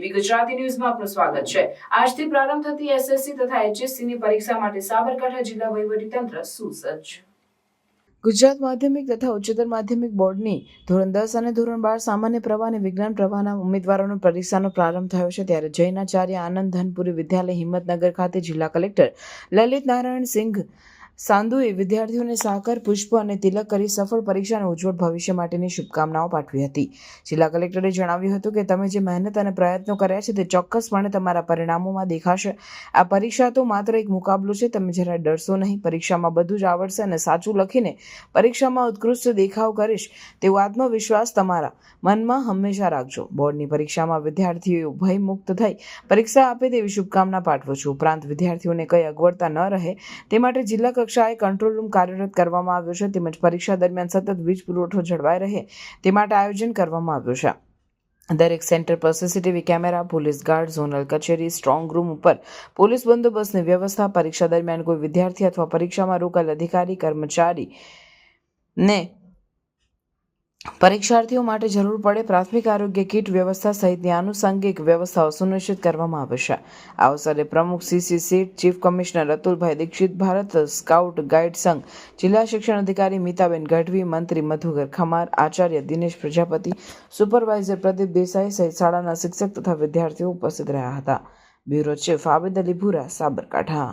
ગુજરાતી ન્યૂઝમાં આપનું સ્વાગત છે. આજથી પ્રારંભ થતી એસએસસી તથા એચએસસીની પરીક્ષા માટે સાબરકાંઠા જિલ્લા વહીવટીતંત્ર સુસજ્જ. ગુજરાત માધ્યમિક તથા ઉચ્ચતર માધ્યમિક બોર્ડની ધોરણ દસ અને ધોરણ બાર સામાન્ય પ્રવાહ અને વિજ્ઞાન પ્રવાહના ઉમેદવારોનો પરીક્ષાનો પ્રારંભ થયો છે ત્યારે જૈનાચાર્ય આનંદ ધનપુરી વિદ્યાલય હિંમતનગર ખાતે જિલ્લા કલેક્ટર લલિત નારાયણ સિંઘ સાંધુએ વિદ્યાર્થીઓને સાકર, પુષ્પ અને તિલક કરી સફળ પરીક્ષાનું ઉજ્જવળ ભવિષ્ય માટેની શુભકામનાઓ પાઠવી હતી. જિલ્લા કલેક્ટરે જણાવ્યું હતું કે તમે જે મહેનત અને પ્રયત્નો કર્યા છે તે ચોક્કસપણે તમારા પરિણામોમાં દેખાશે. આ પરીક્ષા તો માત્ર એક મુકાબલો છે, તમે જરા ડરશો નહીં. પરીક્ષામાં બધું જ આવડશે અને સાચું લખીને પરીક્ષામાં ઉત્કૃષ્ટ દેખાવ કરીશ તેવો આત્મવિશ્વાસ તમારા મનમાં હંમેશા રાખજો. બોર્ડની પરીક્ષામાં વિદ્યાર્થીઓ ભયમુક્ત થઈ પરીક્ષા આપે તેવી શુભકામના પાઠવું છું. ઉપરાંત વિદ્યાર્થીઓને કઈ અગવડતા ન રહે તે માટે જિલ્લા કક્ષાએ કંટ્રોલ રૂમ કાર્યરત કરવામાં આવ્યો છે તેમજ પરીક્ષા દરમિયાન સતત વીજ પુરવઠો જળવાઈ રહે તે માટે આયોજન કરવામાં આવ્યું છે. દરેક સેન્ટર પર CCTV camera, police guard, zonal કચેરી સ્ટ્રોંગ રૂમ ઉપર પોલીસ બંદોબસ્તની વ્યવસ્થા, પરીક્ષા દરમિયાન કોઈ વિદ્યાર્થી અથવા પરીક્ષામાં રોકાયેલ અધિકારી, કર્મચારી ને પરીક્ષાર્થીઓ માટે જરૂર પડે પ્રાથમિક આરોગ્ય કીટ વ્યવસ્થા સહિતની આનુષંગિક વ્યવસ્થાઓ સુનિશ્ચિત કરવામાં આવશે આ અવસરે પ્રમુખ સીસી સીટ ચીફ કમિશનર અતુલભાઈ દીક્ષિત, ભારત સ્કાઉટ ગાઈડ સંઘ, જિલ્લા શિક્ષણ અધિકારી મિતાબેન ગઢવી, મંત્રી મધુકર ખમાર, આચાર્ય દિનેશ પ્રજાપતિ, સુપરવાઇઝર પ્રદીપ દેસાઈ સહિત શાળાના શિક્ષક તથા વિદ્યાર્થીઓ ઉપસ્થિત રહ્યા હતા. બ્યુરો ચીફ આબેદ અલી ભૂરા, સાબરકાંઠા.